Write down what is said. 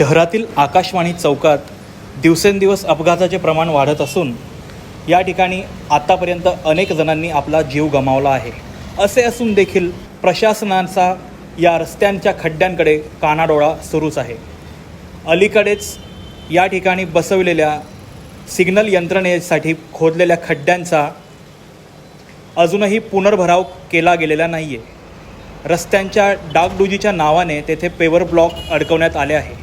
शहरातील आकाशवाणी चौकात दिवसेंदिवस अपघाताचे प्रमाण वाढत असून या ठिकाणी आत्तापर्यंत अनेक जणांनी आपला जीव गमावला आहे. असे असून देखील प्रशासनाचा या रस्त्यांच्या खड्ड्यांकडे कानाडोळा सुरूच आहे. अलीकडेच या ठिकाणी बसवलेल्या सिग्नल यंत्रणेसाठी खोदलेल्या खड्ड्यांचा अजूनही पुनर्भराव केला गेलेला नाही आहे रस्त्यांच्या डागडुजीच्या नावाने तेथे पेवर ब्लॉक अडकवण्यात आले आहे.